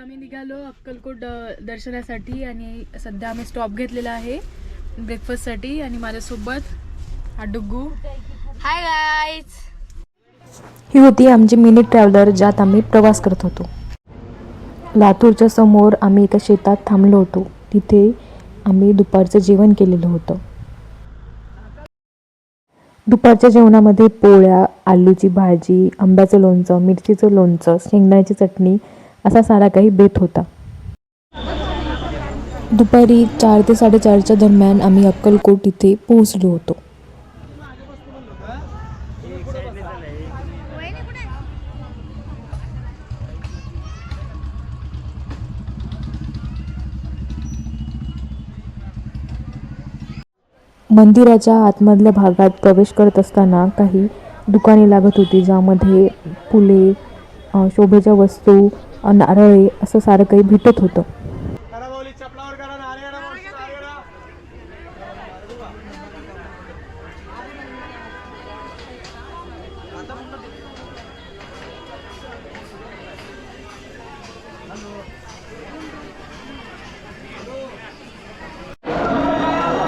अक्कलकोट दर्शनासाठी आणि सध्या आम्ही स्टॉप घेतलेला आहे ब्रेकफास्टसाठी आणि माझ्यासोबत हा डुग्गू. हाय गाईज ही होती आमची मिनी ट्रॅव्हलर ज्यात आम्ही प्रवास करत होतो. लातूरच्या समोर आम्ही एका शेतात थांबलो होतो. तिथे आम्ही दुपारचं जेवण केलेलं होतं. दुपारच्या जेवणामध्ये पोळ्या आलूची भाजी आंब्याचं लोणचं मिरचीचं लोणचं शेंगदाण्याची चटणी असा सारा काही बेत होता. दुपारी चार ते साडेचारच्या दरम्यान आम्ही अक्कलकोट इथे पोहोचलो होतो. मंदिराच्या आतमधल्या भागात प्रवेश करत असताना काही दुकाने लागत होती ज्यामध्ये फुले शोभेच्या वस्तू नारळे असं सारं काही भेटत होतं.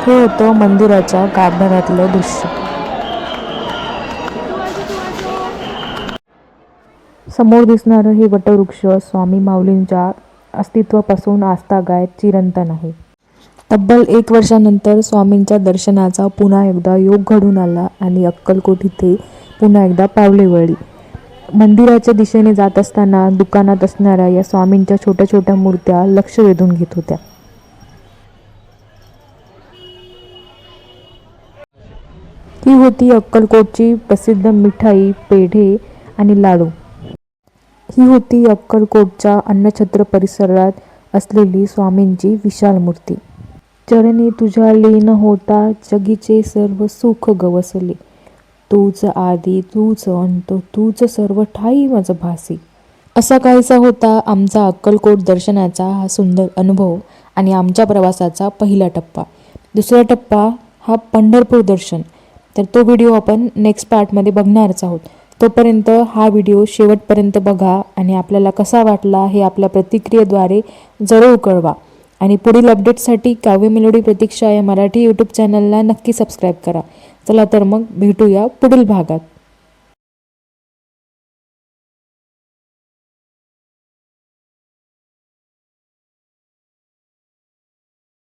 हे होतं मंदिराच्या गाभाऱ्यातलं दृश्य. समोर दिसणारं हे वटवृक्ष स्वामी माऊलींच्या अस्तित्वापासून आस्थागायत चिरंतन आहे. तब्बल एक वर्षानंतर स्वामींच्या दर्शनाचा पुन्हा एकदा योग घडून आला आणि अक्कलकोट इथे पुन्हा एकदा पावले वळली. मंदिराच्या दिशेने जात असताना दुकानात असणाऱ्या या स्वामींच्या छोट्या छोट्या मूर्त्या लक्ष वेधून घेत होत्या. ही होती अक्कलकोटची प्रसिद्ध मिठाई पेढे आणि लाडू. ही होती अक्कलकोटच्या अन्नछत्र परिसरात असलेली स्वामींची विशाल मूर्ती. चरणी तुझ्या लीन होता जगीचे सर्व सुख गवसले. तूच आधी तूच अंत तूच सर्व ठाई मज भासी. असा काहीसा होता आमचा अक्कलकोट दर्शनाचा हा सुंदर अनुभव आणि आमच्या प्रवासाचा पहिला टप्पा. दुसरा टप्पा हा पंढरपूर दर्शन. तर तो व्हिडिओ आपण नेक्स्ट पार्टमध्ये बघणारच आहोत. तोपर्यंत हा व्हिडिओ शेवटपर्यंत बघा आणि आपल्याला कसा वाटला हे आपल्या प्रतिक्रियेद्वारे जरूर कळवा. आणि पुढील अपडेटसाठी काव्य मेलोडी प्रतीक्षा या मराठी यूट्यूब चॅनलला नक्की सबस्क्राईब करा. चला तर मग भेटूया पुढील भागात.